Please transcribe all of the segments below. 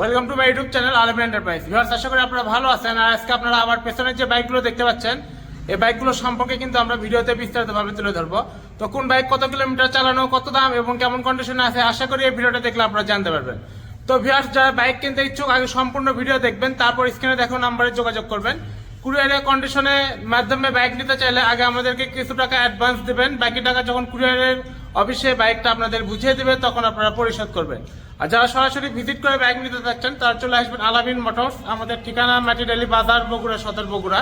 Welcome to my YouTube channel Alam enterprise viewers আশা করি আপনারা ভালো আছেন। আর আজকে আপনারা আমার পেছনের যে বাইকগুলো দেখতে পাচ্ছেন, এই বাইকগুলো সম্পর্কে কিন্তু আমরা ভিডিওতে বিস্তারিতভাবে তুলে ধরবো। তো কোন বাইক কত কিলোমিটার চালানো, কত দাম এবং কেমন কন্ডিশনে আছে, আশা করি এই ভিডিওটা দেখলে আপনারা জানতে পারবেন। তো ভিউয়ার্স যারা বাইক কিনতে ইচ্ছুক, আগে সম্পূর্ণ ভিডিও দেখবেন, তারপর স্ক্রিনে দেখো নাম্বারে যোগাযোগ করবেন। কুরিয়ারের কন্ডিশনের মাধ্যমে বাইক নিতে চাইলে আগে আমাদেরকে কিছু টাকা অ্যাডভান্স দেবেন। বাকি টাকা যখন কুরিয়ারের অফিসে বাইকটা আপনাদের বুঝিয়ে দেবে, তখন আপনারা পরিশোধ করবেন। আর যারা সরাসরি ভিজিট করে বাইক নিতে চাচ্ছেন তারা চলে আসবেন আলামিন মোটরস, আমাদের ঠিকানা মাটিডালি বাজার, বগুড়া, সদর বগুড়া।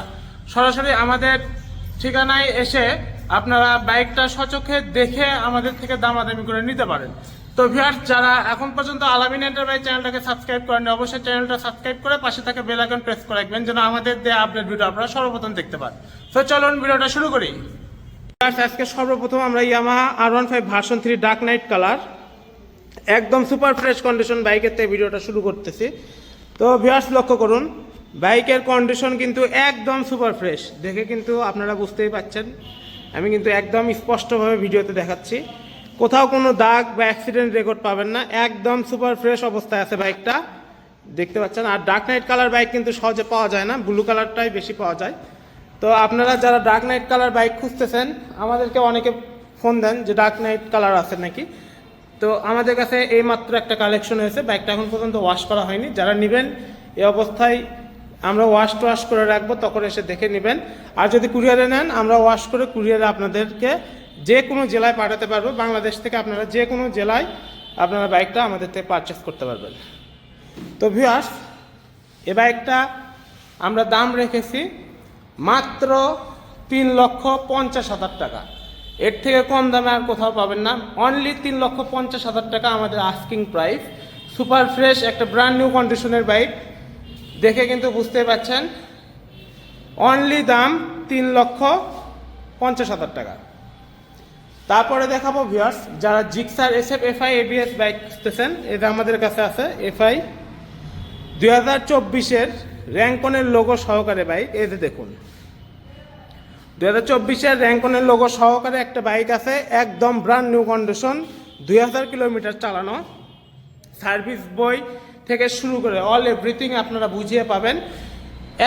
সরাসরি আমাদের ঠিকানায় এসে আপনারা বাইকটা সচক্ষে দেখে আমাদের থেকে দামাদামি করে নিতে পারেন। তো ভিউয়ার্স, যারা এখন পর্যন্ত আলামিন এন্টারপ্রাইজ চ্যানেলটাকে সাবস্ক্রাইব করেন অবশ্যই চ্যানেলটা সাবস্ক্রাইব করে পাশে থাকা বেল আইকন প্রেস করে রাখবেন, যেন আমাদের দেওয়া আপডেট ভিডিও আপনারা সর্বপ্রথম দেখতে পান। তো চলুন ভিডিওটা শুরু করি। আজকে সর্বপ্রথম আমরা Yamaha R one five version three dark knight colour একদম সুপার ফ্রেশ কন্ডিশন বাইকের থেকে ভিডিওটা শুরু করতেছি। তো ভিউয়ার্স লক্ষ্য করুন, বাইকের কন্ডিশন কিন্তু একদম সুপার ফ্রেশ দেখে কিন্তু আপনারা বুঝতেই পাচ্ছেন। আমি কিন্তু একদম স্পষ্টভাবে ভিডিওতে দেখাচ্ছি। কোথাও কোনো দাগ বা অ্যাক্সিডেন্ট রেকর্ড পাবেন না। একদম সুপার ফ্রেশ অবস্থায় আছে বাইকটা। দেখতে পাচ্ছেন? আর ডার্ক নাইট কালার বাইক কিন্তু সহজে পাওয়া যায় না। ব্লু কালারটাই বেশি পাওয়া যায়। তো আপনারা যারা ডার্ক নাইট কালার বাইক খুঁজতেছেন, আমাদেরকে অনেকে ফোন দেন যে ডার্ক নাইট কালার আছে নাকি। তো আমাদের কাছে এই মাত্র একটা কালেকশন হয়েছে বাইকটা এখন পর্যন্ত ওয়াশ করা হয়নি। যারা নেবেন, এই অবস্থায় আমরা ওয়াশ টোয়াশ করে রাখব, তখন এসে দেখে নেবেন। আর যদি কুরিয়ারে নেন, আমরা ওয়াশ করে কুরিয়ারে আপনাদেরকে যে কোনো জেলায় পাঠাতে পারব। বাংলাদেশ থেকে আপনারা যে কোনো জেলায় আপনারা বাইকটা আমাদের থেকে পারচেস করতে পারবেন। তো ভিউয়ার্স এ বাইকটা আমরা দাম রেখেছি মাত্র তিন লক্ষ পঞ্চাশ হাজার টাকা। এর থেকে কম দামে আর কোথাও পাবেন না। অনলি তিন লক্ষ পঞ্চাশ হাজার টাকা আমাদের আস্কিং প্রাইস সুপার ফ্রেশ একটা ব্র্যান্ড নিউ কন্ডিশনের বাইক দেখে কিন্তু বুঝতে পারছেন। অনলি দাম তিন লক্ষ পঞ্চাশ হাজার টাকা। তারপরে দেখাবো ভিউয়ার্স যারা Gixxer S F FI ABS bike খুঁজতেছেন এটা আমাদের কাছে আছে। এফআই দুই হাজার চব্বিশের র্যাঙ্কনের লোগো সহকারে বাইক যে দেখুন। দু হাজার চব্বিশের র্যাঙ্কনের লোগো সহকারে একটা বাইক আছে, একদম ব্র্যান্ড নিউ কন্ডিশন দুই হাজার কিলোমিটার চালানো। সার্ভিস বই থেকে শুরু করে অল এভরিথিং আপনারা বুঝিয়ে পাবেন।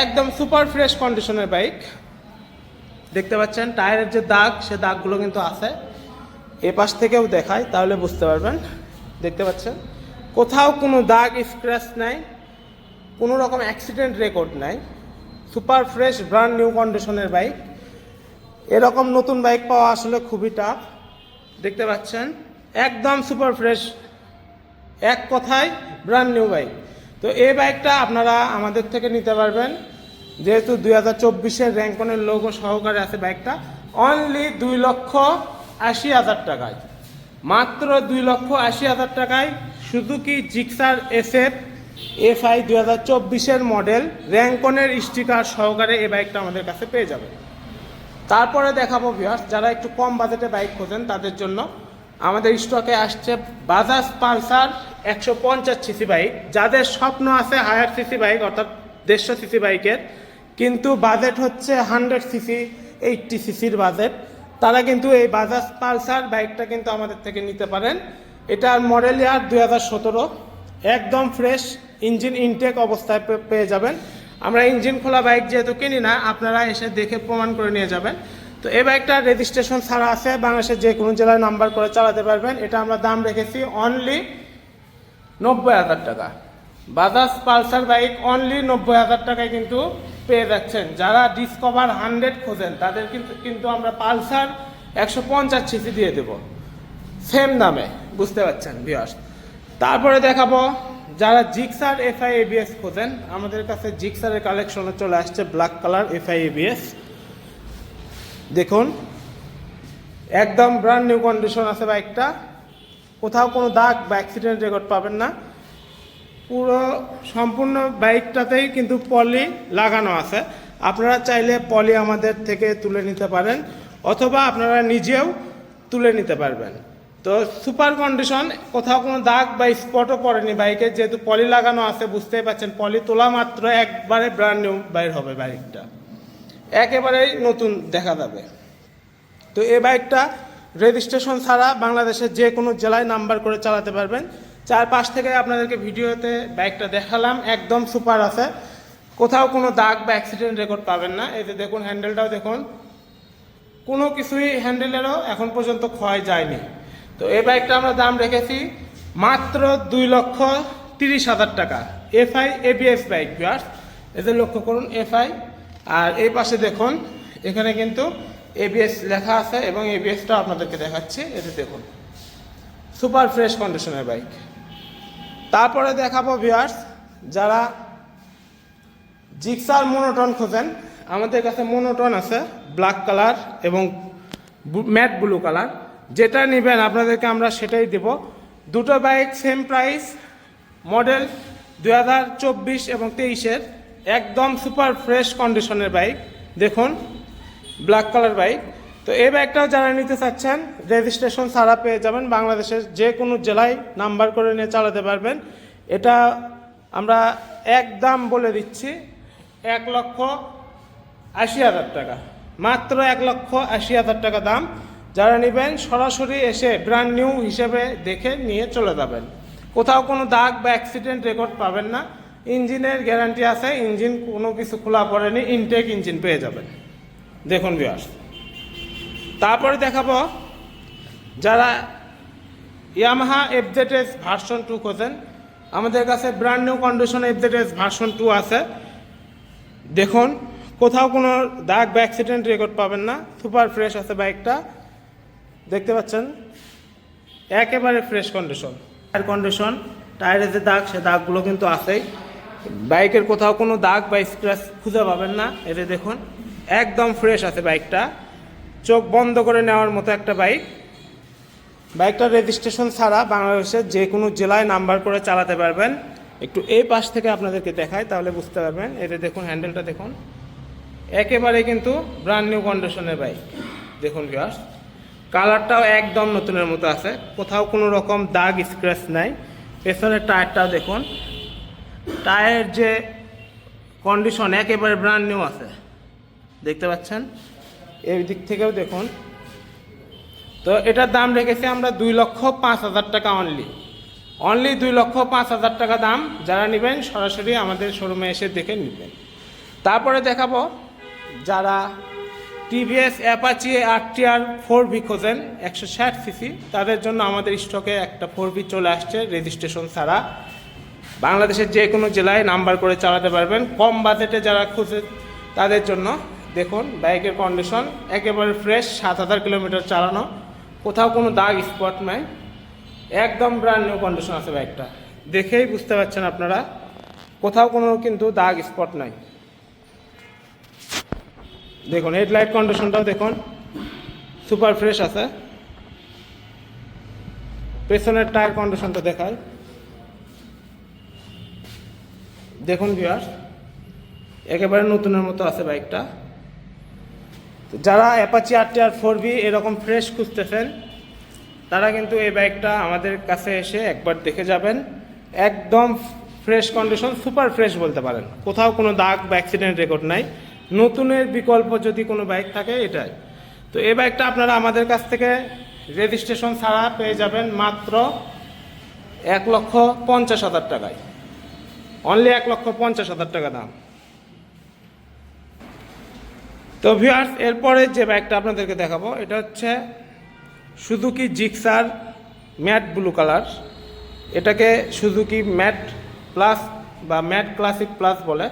একদম সুপার ফ্রেশ কন্ডিশনের বাইক দেখতে পাচ্ছেন, টায়ারের যে দাগ, সে দাগগুলো কিন্তু আছে। এ পাশ থেকেও দেখায়, তাহলে বুঝতে পারবেন। দেখতে পাচ্ছেন, কোথাও কোনো দাগ স্ক্র্যাচ নাই। কোনো রকম অ্যাক্সিডেন্ট রেকর্ড নাই। সুপার ফ্রেশ ব্র্যান্ড নিউ কন্ডিশনের বাইক এরকম নতুন বাইক পাওয়া আসলে খুবই টাফ দেখতে পাচ্ছেন? একদম সুপার ফ্রেশ এক কথায় ব্র্যান্ড নিউ বাইক তো এই বাইকটা আপনারা আমাদের থেকে নিতে পারবেন। যেহেতু দুই হাজার চব্বিশের র্যাঙ্কনের লোগো সহকারে আছে বাইকটা অনলি দুই লক্ষ আশি হাজার টাকায়। মাত্র দুই লক্ষ আশি হাজার টাকায় Suzuki Gixxer SF F I দুই হাজার চব্বিশের মডেল র্যাঙ্কনের স্টিকার সহকারে এই বাইকটা আমাদের কাছে পেয়ে যাবে। তারপরে দেখাবো ভিউয়ার্স যারা একটু কম বাজেটে বাইক খোঁজেন, তাদের জন্য আমাদের স্টকে আসছে বাজাজ পালসার একশো পঞ্চাশ সিসি বাইক। যাদের স্বপ্ন আছে হায়ার সিসি বাইক, অর্থাৎ দেড়শো সিসি বাইকের, কিন্তু বাজেট হচ্ছে হান্ড্রেড সিসি এইটটি সিসির বাজেট তারা কিন্তু এই বাজাজ পালসার বাইকটা কিন্তু আমাদের থেকে নিতে পারেন। এটার মডেল ইয়ার দুই হাজার সতেরো। একদম ফ্রেশ ইঞ্জিন ইনটেক অবস্থায় পেয়ে যাবেন। আমরা ইঞ্জিন খোলা বাইক যেহেতু কিনি না, আপনারা এসে দেখে প্রমাণ করে নিয়ে যাবেন। তো এই বাইকটা রেজিস্ট্রেশন ছাড়া আছে, বাংলাদেশের যে কোনো জেলায় নাম্বার করে চালাতে পারবেন। এটা আমরা দাম রেখেছি অনলি নব্বই হাজার টাকা। বাজাজ পালসার বাইক অনলি নব্বই হাজার টাকায় কিন্তু পেয়ে যাচ্ছেন। যারা ডিসকভার হান্ড্রেড খোঁজেন, তাদের কিন্তু কিন্তু আমরা পালসার একশো পঞ্চাশ সিসি দিয়ে দেবো। সেম দামে, বুঝতে পারছেন ভিউয়ার্স তারপরে দেখাবো যারা জিক্সার এফআই এবিএস খোঁজেন, আমাদের কাছে জিক্সারের কালেকশনে চলে আসছে ব্ল্যাক কালার এফআই এবিএস দেখুন, একদম ব্র্যান্ড নিউ কন্ডিশন আছে বাইকটা। কোথাও কোনো দাগ বা অ্যাক্সিডেন্ট রেকর্ড পাবেন না। পুরো সম্পূর্ণ বাইকটাতেই কিন্তু পলি লাগানো আছে। আপনারা চাইলে পলি আমাদের থেকে তুলে নিতে পারেন, অথবা আপনারা নিজেও তুলে নিতে পারবেন। তো সুপার কন্ডিশন, কোথাও কোনো দাগ বা স্পটও পড়েনি বাইকে, যেহেতু পলি লাগানো আছে, বুঝতেই পারছেন পলি তোলা মাত্র একবারে ব্র্যান্ড নিউ বাইর হবে বাইকটা। একেবারেই নতুন দেখা যাবে। তো এই বাইকটা রেজিস্ট্রেশন ছাড়া বাংলাদেশের যে কোনো জেলায় নাম্বার করে চালাতে পারবেন। চার পাশ থেকে আপনাদেরকে ভিডিওতে বাইকটা দেখালাম, একদম সুপার আছে। কোথাও কোনো দাগ বা অ্যাক্সিডেন্ট রেকর্ড পাবেন না। এতে দেখুন হ্যান্ডেলটাও দেখুন। কোনো কিছুই হ্যান্ডেলেরও এখন পর্যন্ত ক্ষয় যায়নি। তো এই বাইকটা আমরা দাম রেখেছি মাত্র দুই লক্ষ তিরিশ হাজার টাকা। এফআই, এবিএস বাইক বিয়ার্স এদের লক্ষ্য করুন, এফআই। আর এই পাশে দেখুন, এখানে কিন্তু এবিএস লেখা আছে এবং এবিএসটাও আপনাদেরকে দেখাচ্ছি। এতে দেখুন, সুপার ফ্রেশ কন্ডিশনের বাইক। তারপরে দেখাবো ভিউয়ার্স যারা জিক্সার মোনোটন খোঁজেন, আমাদের কাছে মোনোটন আছে, ব্ল্যাক কালার এবং ম্যাট ব্লু কালার। যেটা নেবেন, আপনাদেরকে আমরা সেটাই দেব। দুটো বাইক সেম প্রাইস মডেল দুই হাজার চব্বিশ এবং তেইশের, একদম সুপার ফ্রেশ কন্ডিশনের বাইক। দেখুন ব্ল্যাক কালার বাইক। তো এই বাইকটাও যারা নিতে চাচ্ছেন রেজিস্ট্রেশন ছাড়া পেয়ে যাবেন। বাংলাদেশের যে কোনো জেলায় নাম্বার করে নিয়ে চালাতে পারবেন। এটা আমরা একদম বলে দিচ্ছি, এক লক্ষ আশি হাজার টাকা। মাত্র এক লক্ষ আশি হাজার টাকা দাম। যারা নেবেন সরাসরি এসে ব্র্যান্ড নিউ হিসেবে দেখে নিয়ে চলে যাবেন। কোথাও কোনো দাগ বা অ্যাক্সিডেন্ট রেকর্ড পাবেন না। ইঞ্জিনের গ্যারান্টি আছে, ইঞ্জিন কোনো কিছু খোলা পড়েনি ইনটেক ইঞ্জিন পেয়ে যাবেন। দেখুন বিয়াস তারপরে দেখাবো, যারা ইয়ামাহা এফজেডএস ভার্সন টু খোঁজেন, আমাদের কাছে brand new condition FZS version two আছে। দেখুন, কোথাও কোনো দাগ বা অ্যাক্সিডেন্ট রেকর্ড পাবেন না। সুপার ফ্রেশ আছে বাইকটা দেখতে পাচ্ছেন? একেবারে ফ্রেশ কন্ডিশন টায়ার কন্ডিশন টায়ারের যে দাগ, সে দাগগুলো কিন্তু আছেই। বাইকের কোথাও কোনো দাগ বা স্ক্র্যাচ খুঁজে পাবেন না। এতে দেখুন, একদম ফ্রেশ আছে বাইকটা চোখ বন্ধ করে নেওয়ার মতো একটা বাইক বাইকটার রেজিস্ট্রেশন ছাড়া বাংলাদেশের যে কোনো জেলায় নাম্বার করে চালাতে পারবেন। একটু এই পাশ থেকে আপনাদেরকে দেখায় তাহলে বুঝতে পারবেন। এতে দেখুন হ্যান্ডেলটা দেখুন। একেবারে কিন্তু ব্র্যান্ড নিউ কন্ডিশনের বাইক দেখুন ভিউয়ার্স কালারটাও একদম নতুনের মতো আছে। কোথাও কোনো রকম দাগ স্ক্র্যাচ নাই। পেছনের টায়ারটাও দেখুন। টায়ারের যে কন্ডিশন একেবারে ব্র্যান্ড নিউ আছে। দেখতে পাচ্ছেন? এই দিক থেকেও দেখুন। তো এটার দাম রেখেছি আমরা দুই লক্ষ পাঁচ হাজার টাকা অনলি অনলি দুই লক্ষ পাঁচ হাজার টাকা দাম। যারা নেবেন, সরাসরি আমাদের শোরুমে এসে দেখে নেবেন। তারপরে দেখাবো যারা TVS, Apache R TR four V খোঁজেন, একশো ষাট সিসি। তাদের জন্য আমাদের স্টকে একটা ফোর বি চলে আসছে, রেজিস্ট্রেশন ছাড়া। বাংলাদেশের যে কোনো জেলায় নাম্বার করে চালাতে পারবেন। কম বাজেটে যারা খুঁজে, তাদের জন্য দেখুন, বাইকের কন্ডিশন একেবারে ফ্রেশ, সাত হাজার কিলোমিটার চালানো। কোথাও কোনো দাগ স্পট নাই। একদম ব্র্যান্ড নিউ কন্ডিশন আছে বাইকটা। দেখেই বুঝতে পারছেন আপনারা, কোথাও কোনো কিন্তু দাগ স্পট নাই। দেখুন হেডলাইট কন্ডিশনটাও দেখুন। সুপার ফ্রেশ আছে। পেছনের টায়ার কন্ডিশনটা দেখায় দেখুন ভিউয়ার একেবারে নতুনের মতো আছে বাইকটা যারা অ্যাপাচি আর টিআর ফোর বি এরকম ফ্রেশ খুঁজতেছেন, তারা কিন্তু এই বাইকটা আমাদের কাছে এসে একবার দেখে যাবেন। একদম ফ্রেশ কন্ডিশন সুপার ফ্রেশ বলতে পারেন। কোথাও কোনো দাগ বা অ্যাক্সিডেন্ট রেকর্ড নাই। নতুনের বিকল্প যদি কোনো বাইক থাকে, এটাই। তো এই বাইকটা আপনারা আমাদের কাছ থেকে রেজিস্ট্রেশন ছাড়া পেয়ে যাবেন মাত্র এক লক্ষ পঞ্চাশ হাজার টাকায়। অনলি এক লক্ষ পঞ্চাশ হাজার টাকা দাম। তো ভিউয়ার্স এরপরে যে বাইকটা আপনাদেরকে দেখাবো, এটা হচ্ছে Suzuki Gixxer matte blue colour এটাকে সুজুকি ম্যাট প্লাস বা ম্যাট ক্লাসিক প্লাস বলে।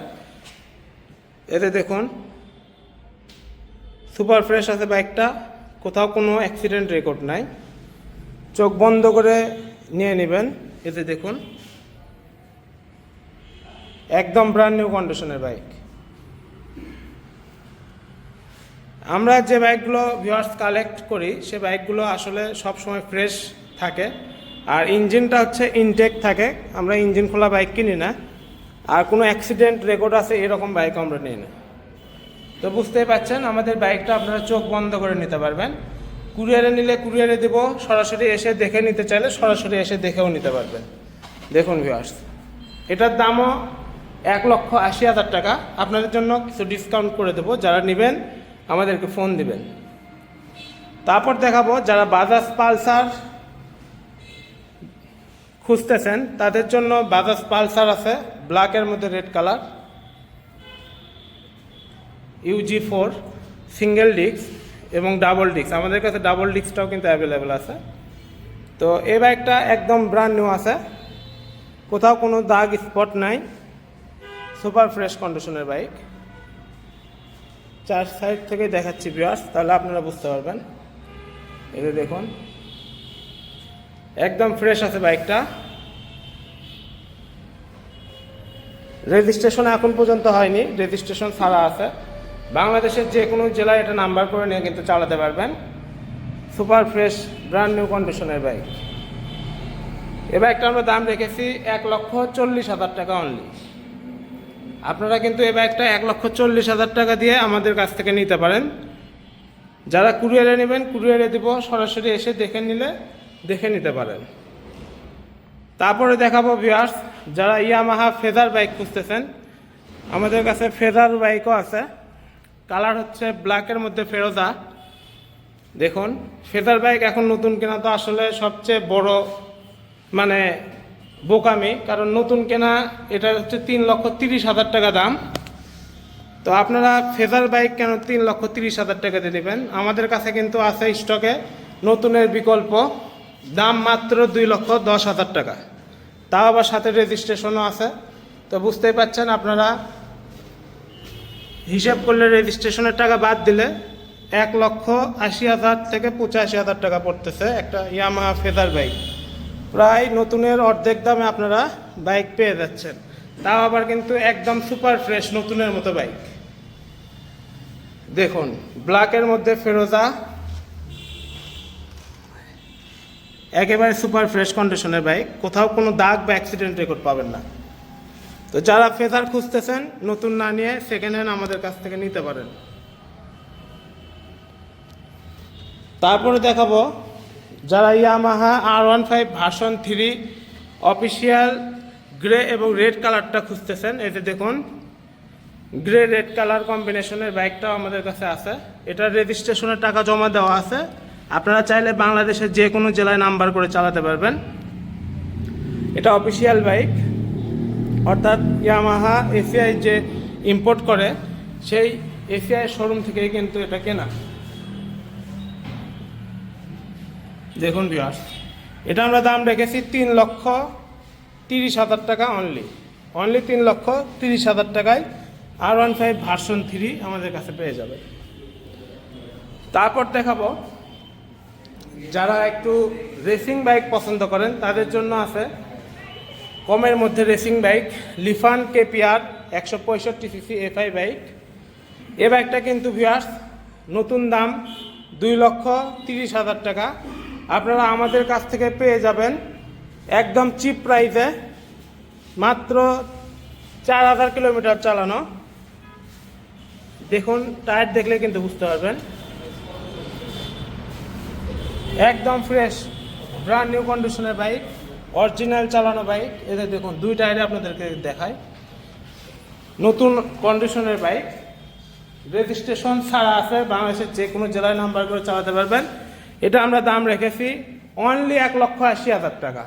এতে দেখুন সুপার ফ্রেশ আছে বাইকটা কোথাও কোনো অ্যাক্সিডেন্ট রেকর্ড নাই। চোখ বন্ধ করে নিয়ে নেবেন, এতে দেখুন, একদম ব্র্যান্ড নিউ কন্ডিশনের বাইক আমরা যে বাইকগুলো ভিওয়ার্স কালেক্ট করি, সে বাইকগুলো আসলে সব সময় ফ্রেশ থাকে। আর ইঞ্জিনটা হচ্ছে ইনটেক থাকে। আমরা ইঞ্জিন খোলা বাইক কিনি না। আর কোনো অ্যাক্সিডেন্ট রেকর্ড আছে, এরকম বাইক আমরা নিই না। তো বুঝতেই পারছেন আমাদের বাইকটা আপনারা চোখ বন্ধ করে নিতে পারবেন। কুরিয়ারে নিলে কুরিয়ারে দেব, সরাসরি এসে দেখে নিতে চাইলে সরাসরি এসে দেখেও নিতে পারবেন। দেখুন ভিউয়ার্স এটার দামও এক লক্ষ আশি হাজার টাকা। আপনাদের জন্য কিছু ডিসকাউন্ট করে দেবো, যারা নেবেন, আমাদেরকে ফোন দিবেন। তারপর দেখাবো, যারা বাজাজ পালসার খুঁজতেছেন, তাদের জন্য বাজাজ পালসার আছে। ব্ল্যাকের মধ্যে red colour UG four single disc এবং ডাবল ডিস্ক আমাদের কাছে ডাবল ডিস্কটাও কিন্তু অ্যাভেলেবেল আছে। তো এই বাইকটা একদম ব্র্যান্ড নিউ আছে। কোথাও কোনো দাগ স্পট নাই। সুপার ফ্রেশ কন্ডিশনের বাইক চার সাইড থেকে দেখাচ্ছি বিয়ার্স তাহলে আপনারা বুঝতে পারবেন। এই দেখুন। একদম ফ্রেশ আছে বাইকটা রেজিস্ট্রেশন এখন পর্যন্ত হয়নি, রেজিস্ট্রেশন ছাড়া আছে। বাংলাদেশের যে কোনো জেলায় এটা নাম্বার করে নিয়ে কিন্তু চালাতে পারবেন। সুপার ফ্রেশ, ব্র্যান্ড নিউ কন্ডিশনের বাইক। এ বাইকটা আমরা দাম রেখেছি এক লক্ষ চল্লিশ হাজার টাকা অনলি আপনারা কিন্তু এই বাইকটা এক লক্ষ চল্লিশ হাজার টাকা দিয়ে আমাদের কাছ থেকে নিতে পারেন। যারা কুরিয়ারে নেবেন, কুরিয়ারে দিব, সরাসরি এসে দেখে নিলে, দেখে নিতে পারেন। তারপরে দেখাবো ভিউয়ার্স যারা ইয়ামাহা ফেজার বাইক খুঁজতেছেন, আমাদের কাছে ফেজার বাইকও আছে। কালার হচ্ছে ব্ল্যাকের মধ্যে ফেরোজা দেখুন ফেজার বাইক এখন নতুন কেনা তো আসলে সবচেয়ে বড় মানে বোকামি, কারণ নতুন কেনা এটা হচ্ছে তিন লক্ষ তিরিশ হাজার টাকা দাম। তো আপনারা ফেজার বাইক কেন তিন লক্ষ তিরিশ হাজার টাকা দিয়ে দেবেন আমাদের কাছে কিন্তু আছে স্টকে নতুনের বিকল্প, দাম মাত্র দুই লক্ষ দশ হাজার টাকা। তাও আবার সাথে রেজিস্ট্রেশনও আছে। তো বুঝতেই পাচ্ছেন আপনারা, হিসাব করলে রেজিস্ট্রেশনের টাকা বাদ দিলে এক লক্ষ আশি হাজার থেকে পঁচাশি হাজার টাকা পড়তেছে একটা ইয়ামাহা ফেদার বাইক প্রায় নতুনের অর্ধেক দামে আপনারা বাইক পেয়ে যাচ্ছেন। তাও আবার কিন্তু একদম সুপার ফ্রেশ নতুনের মতো বাইক দেখুন ব্ল্যাকের মধ্যে ফেরোজা একেবারে সুপার ফ্রেশ কন্ডিশনের বাইক, কোথাও কোনো দাগ বা অ্যাক্সিডেন্ট রেকর্ড পাবেন না। তো যারা ফেজার খুঁজতেছেন, নতুন না নিয়ে সেকেন্ড হ্যান্ড আমাদের কাছ থেকে নিতে পারেন। তারপরে দেখাবো যারা Yamaha R one five version three official grey এবং রেড কালারটা খুঁজতেছেন যে দেখুন গ্রে রেড কালার কম্বিনেশনের বাইকটাও আমাদের কাছে আছে। এটার রেজিস্ট্রেশনের টাকা জমা দেওয়া আছে। আপনারা চাইলে বাংলাদেশের যে কোনো জেলায় নাম্বার করে চালাতে পারবেন। এটা অফিসিয়াল বাইক অর্থাৎ ইয়ামাহা এসিআই যে ইম্পোর্ট করে, সেই এসিআই শোরুম থেকেই কিন্তু এটা কেনা। দেখুন বিয়াস এটা আমরা দাম রেখেছি তিন লক্ষ তিরিশ হাজার টাকা অনলি অনলি তিন লক্ষ তিরিশ হাজার টাকায় R one five version three আমাদের কাছে পেয়ে যাবে। তারপর দেখাবো যারা একটু রেসিং বাইক পছন্দ করেন, তাদের জন্য আছে কমের মধ্যে রেসিং বাইক লিফান কেপিআর একশো পঁয়ষট্টি সিসি এফআই বাইক এ বাইকটা কিন্তু ভিউয়ার্স নতুন দাম দুই লক্ষ তিরিশ হাজার টাকা। আপনারা আমাদের কাছ থেকে পেয়ে যাবেন একদম চিপ প্রাইসে মাত্র চার হাজার কিলোমিটার চালানো। দেখুন টায়ার দেখলে কিন্তু বুঝতে পারবেন। একদম ফ্রেশ ব্র্যান্ড নিউ কন্ডিশনের বাইক অরিজিনাল চালানো বাইক এদের দেখুন, দুই টায়ারে আপনাদেরকে দেখায় নতুন কন্ডিশনের বাইক রেজিস্ট্রেশন ছাড়া আছে, বাংলাদেশের যে কোনো জেলায় নাম্বার করে চালাতে পারবেন। এটা আমরা দাম রেখেছি অনলি এক লক্ষ আশি হাজার টাকা।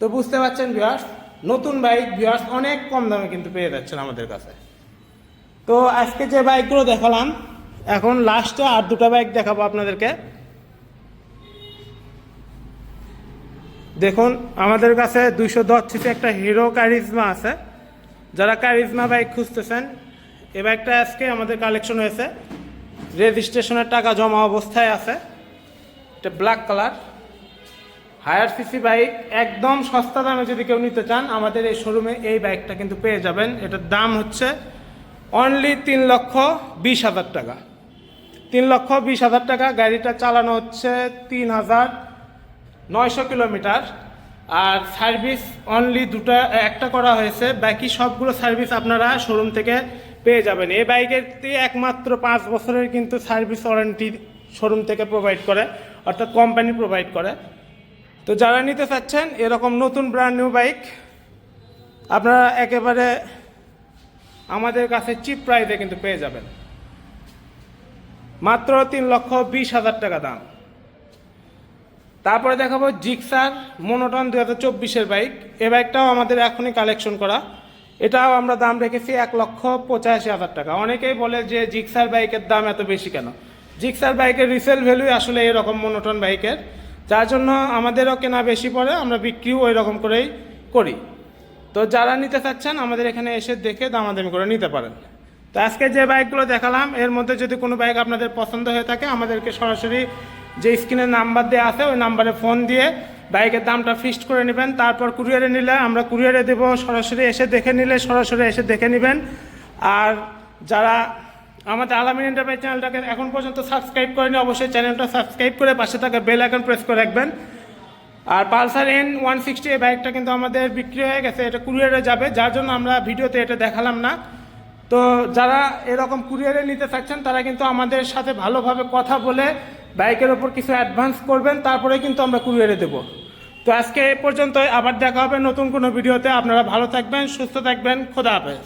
তো বুঝতে পারছেন ভিউয়ার্স নতুন বাইক ভিউয়ার্স অনেক কম দামে কিন্তু পেয়ে যাচ্ছেন আমাদের কাছে। তো আজকে যে বাইকগুলো দেখালাম, এখন লাস্টে আর দুটো বাইক দেখাবো আপনাদেরকে। দেখুন, আমাদের কাছে দুইশো দশ সিসি একটা হিরো কারিজমা আছে। যারা কারিজমা বাইক খুঁজতেছেন এই বাইকটা আজকে আমাদের কালেকশন হয়েছে। রেজিস্ট্রেশনের টাকা জমা অবস্থায় আছে। এটা black colour higher CC bike একদম সস্তা দামে যদি কেউ নিতে চান, আমাদের এই শোরুমে এই বাইকটা কিন্তু পেয়ে যাবেন। এটার দাম হচ্ছে অনলি তিন লক্ষ বিশ হাজার টাকা। তিন লক্ষ বিশ হাজার টাকা। গাড়িটা চালানো হচ্ছে তিন হাজার নয়শো কিলোমিটার। আর সার্ভিস অনলি দুটা, একটা করা হয়েছে। বাকি সবগুলো সার্ভিস আপনারা শোরুম থেকে পেয়ে যাবেন। এই বাইকেরটি একমাত্র পাঁচ বছরের কিন্তু সার্ভিস ওয়ারেন্টি শোরুম থেকে প্রোভাইড করে, অর্থাৎ কোম্পানি প্রোভাইড করে। তো যারা নিতে চাচ্ছেন, এরকম নতুন ব্র্যান্ড নিউ বাইক আপনারা একেবারে আমাদের কাছে চিপ প্রাইসে কিন্তু পেয়ে যাবেন। মাত্র তিন লক্ষ বিশ হাজার টাকা দাম। তারপরে দেখাবো জিক্সার মোনোটন দু হাজার চব্বিশের বাইক। এ বাইকটাও আমাদের এখনই কালেকশন করা। এটাও আমরা দাম রেখেছি এক লক্ষ পঁচাশি হাজার টাকা। অনেকেই বলে যে জিক্সার বাইকের দাম এত বেশি কেন? জিক্সার বাইকের রিসেল ভ্যালু আসলে এরকম মোনোটন বাইকের। যার জন্য আমাদেরও কেনা বেশি পড়ে, আমরা বিক্রিও ওই রকম করেই করি। তো যারা নিতে চাচ্ছেন, আমাদের এখানে এসে দেখে দামাদামি করে নিতে পারেন। তো আজকে যে বাইকগুলো দেখালাম, এর মধ্যে যদি কোনো বাইক আপনাদের পছন্দ হয়ে থাকে, আমাদেরকে সরাসরি যে স্ক্রিনের নাম্বার দেওয়া আছে, ওই নাম্বারে ফোন দিয়ে বাইকের দামটা ফিক্সড করে নেবেন। তারপর কুরিয়ারে নিলে আমরা কুরিয়ারে দেব, সরাসরি এসে দেখে নিলে সরাসরি এসে দেখে নেবেন। আর যারা আমাদের আলামিন এন্টারপ্রাইজ চ্যানেলটাকে এখন পর্যন্ত সাবস্ক্রাইব করেনি, অবশ্যই চ্যানেলটা সাবস্ক্রাইব করে পাশে থাকা বেল আইকন প্রেস করে রাখবেন। আর পালসার এন ওয়ান সিক্সটি এই বাইকটা কিন্তু আমাদের বিক্রি হয়ে গেছে, এটা কুরিয়ারে যাবে। যার জন্য আমরা ভিডিওতে এটা দেখালাম না। তো যারা এরকম কুরিয়ারে নিতে চাচ্ছেন, তারা কিন্তু আমাদের সাথে ভালোভাবে কথা বলে বাইকের ওপর কিছু অ্যাডভান্স করবেন তারপরে কিন্তু আমরা কুরিয়ারে দেবো। তো আজকে এ পর্যন্ত আবার দেখা হবে নতুন কোনো ভিডিওতে। আপনারা ভালো থাকবেন, সুস্থ থাকবেন, খোদা হাফেজ।